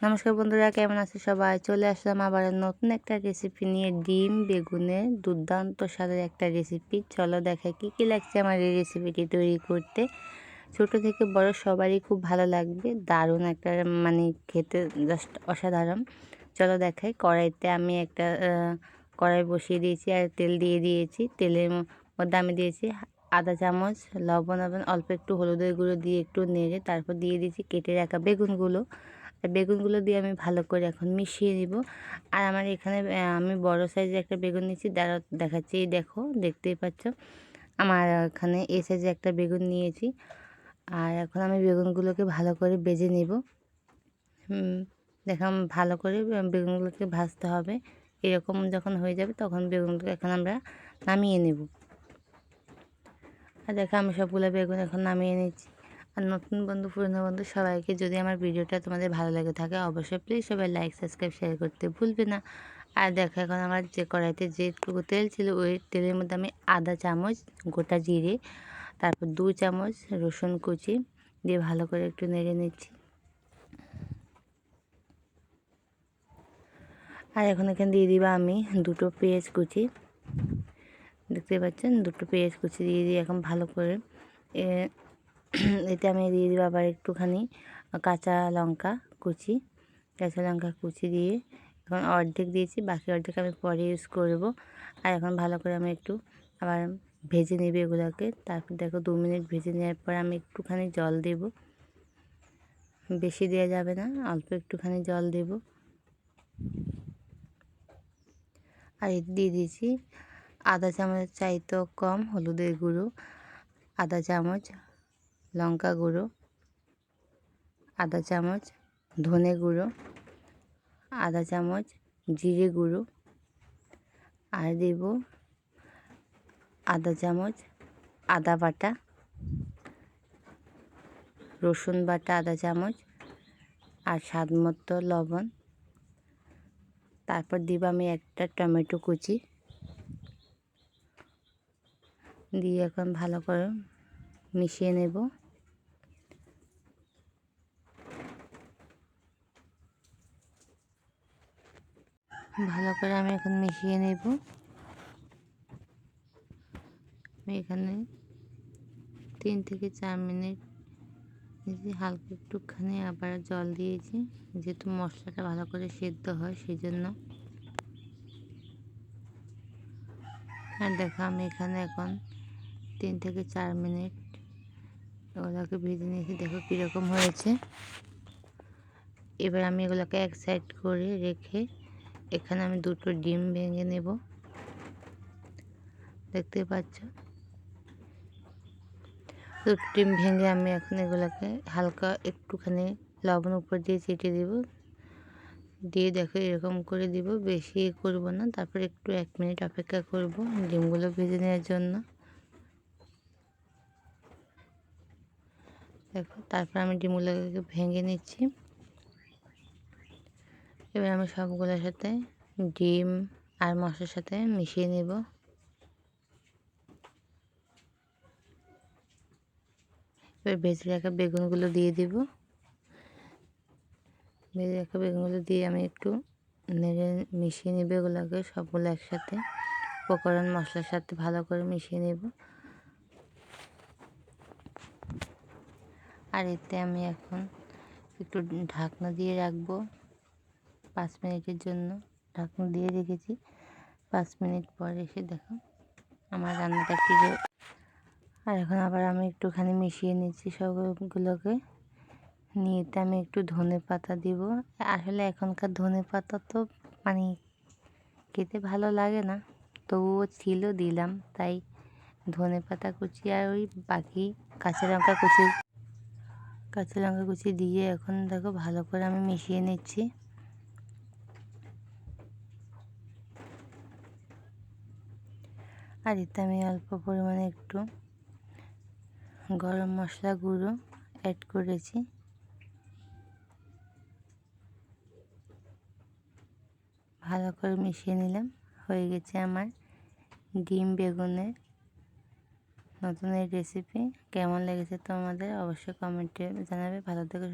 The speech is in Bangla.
নমস্কার বন্ধুরা, কেমন আছে সবাই? চলে আসলাম আবার নতুন একটা রেসিপি নিয়ে, ডিম, বেগুনে দুর্দান্ত স্বাদের একটা রেসিপি চলো দেখা কি, কী লাগছে আমার এই রেসিপিটি তৈরি করতে। ছোট থেকে বড় সবারই খুব ভালো লাগবে, দারুণ একটা মানে খেতে জাস্ট অসাধারণ। চলো দেখাই, কড়াইতে আমি একটা কড়াই বসিয়ে দিয়েছি আর তেল দিয়ে দিয়েছি। তেলের মধ্যে আমি দিয়েছি আধা চামচ লবণ এবং অল্প একটু হলুদের গুঁড়ো দিয়ে একটু নেড়ে তারপর দিয়ে দিয়েছি কেটে রাখা বেগুনগুলো। বেগুনগুলো দিয়ে আমি ভালো করে এখন মিশিয়ে নিব। আর আমার এখানে আমি বড় সাইজের একটা বেগুন নিয়েছি। দাঁড়া দেখাচ্ছি। দেখো, দেখতেই পাচ্ছ। আমার এখানে এই সাইজে একটা বেগুন নিয়েছি। আর এখন আমি বেগুনগুলোকে ভালো করে বেজে নেব। দেখাম ভালো করে বেগুনগুলোকে ভাজতে হবে। এরকম যখন হয়ে যাবে তখন বেগুনগুলো এখন আমরা নামিয়ে নেব। আর দেখো, আমি সবগুলো বেগুন এখন নামিয়ে নিচ্ছি। আর নতুন বন্ধু, পুরনো বন্ধু সবাইকে যদি আমার ভিডিওটা তোমাদের ভালো লেগে থাকে, অবশ্যই প্লিজ সবাই লাইক সাবস্ক্রাইব শেয়ার করতে ভুলবে না। আর দেখো, এখন আমার যে কড়াইতে যেটুকু তেল ছিল, ওই তেলের মধ্যে আমি আধা চামচ গোটা জিরে, তারপর দু চামচ রসুন কুচি দিয়ে ভালো করে একটু নেড়ে নিচ্ছি। আর এখন এখানে দিয়ে দিবা আমি দুটো পেঁয়াজ কুচি। দেখতে পাচ্ছেন? দুটো পেঁয়াজ কুচি দিয়ে দিয়ে এখন ভালো করে এতে আমি দিয়ে দিব আবার একটুখানি কাঁচা লঙ্কা কুচি, কাঁচা লঙ্কা কুচি দিয়ে এখন অর্ধেক দিয়েছি, বাকি অর্ধেক আমি পরে ইউজ করব। আর এখন ভালো করে আমি একটু আবার ভেজে নেবে এগুলোকে। তারপর দেখো দু মিনিট ভেজে নেওয়ার পর আমি একটুখানি জল দেব। বেশি দেওয়া যাবে না, অল্প একটুখানি জল দেব। আর এটি দিয়ে দিয়েছি আধা চামচ চাইতেও কম হলুদের গুঁড়ো আধা চামচ লঙ্কা গুঁড়ো আধা চামচ, ধনে গুঁড়ো আধা চামচ, জিরে গুঁড়ো। আর দেব আধা চামচ, আদা বাটা, রসুন বাটা আধা চামচ, আর স্বাদ মতো লবণ। তারপর দিব আমি একটা টমেটো কুচি। দিয়ে এখন ভালো করে মিশিয়ে নেব। ভালো করে আমি এখন মিশিয়ে নেব। আমি এখানে তিন থেকে চার মিনিট হালকা একটুখানি আবার জল দিয়েছি, যেহেতু মশলাটা ভালো করে সেদ্ধ হয় সেই জন্য আর দেখো আমি এখানে এখন তিন থেকে চার মিনিট ওগুলোকে ভেজে নিয়েছি, দেখো কীরকম হয়েছে। এবার আমি এগুলোকে এক সাইড করে রেখে এখানে আমি দুটো ডিম ভেঙে নেব। দেখতে পাচ্ছ? দুটো ডিম ভেঙে আমি এখন এগুলোকে হালকা একটুখানি লবণ উপর দিয়ে চেটে দেব। দিয়ে দেখো এরকম করে দিব, বেশি করব না। তারপর একটু এক মিনিট অপেক্ষা করব ডিমগুলো ভেজে নেওয়ার জন্য। দেখো, তারপর আমি ডিমগুলোকে ভেঙে নিচ্ছি। এবার আমি সবগুলোর সাথে ডিম আর মশলার সাথে মিশিয়ে নেব। এবার ভেজে রাখা বেগুনগুলো দিয়ে দিব। ভেজে রাখা বেগুনগুলো দিয়ে আমি একটু নেড়ে মিশিয়ে নেব এগুলোকে সবগুলো একসাথে। উপকরণ মশলার সাথে ভালো করে মিশিয়ে নেব। আর এতে আমি এখন একটু ঢাকনা দিয়ে রাখব। পাঁচ মিনিটের জন্য ঢাকনা দিয়ে রেখেছি। পাঁচ মিনিট পর এসে দেখো আমার রান্নাটা কী আর এখন আবার আমি একটুখানি মিশিয়ে নিচ্ছি সবগুলোকে। নিয়েতে আমি একটু ধনে পাতা দিব। আসলে এখনকার ধনে পাতা তো মানে খেতে ভালো লাগে না। তবুও ছিল দিলাম, তাই ধনে পাতা কুচি আর ওই বাকি কাঁচা লঙ্কা কুচি। কাঁচা লঙ্কা কুচি দিয়ে এখন দেখো ভালো করে আমি মিশিয়ে নিচ্ছি। আর এতে আমি অল্প পরিমাণে একটু গরম মশলা গুঁড়ো অ্যাড করেছি। ভালো করে মিশিয়ে নিলাম। হয়ে গেছে আমার ডিম বেগুনের নতুন এই রেসিপি কেমন লেগেছে তোমাদের অবশ্যই কমেন্টে জানাবে। ভালো থেকে।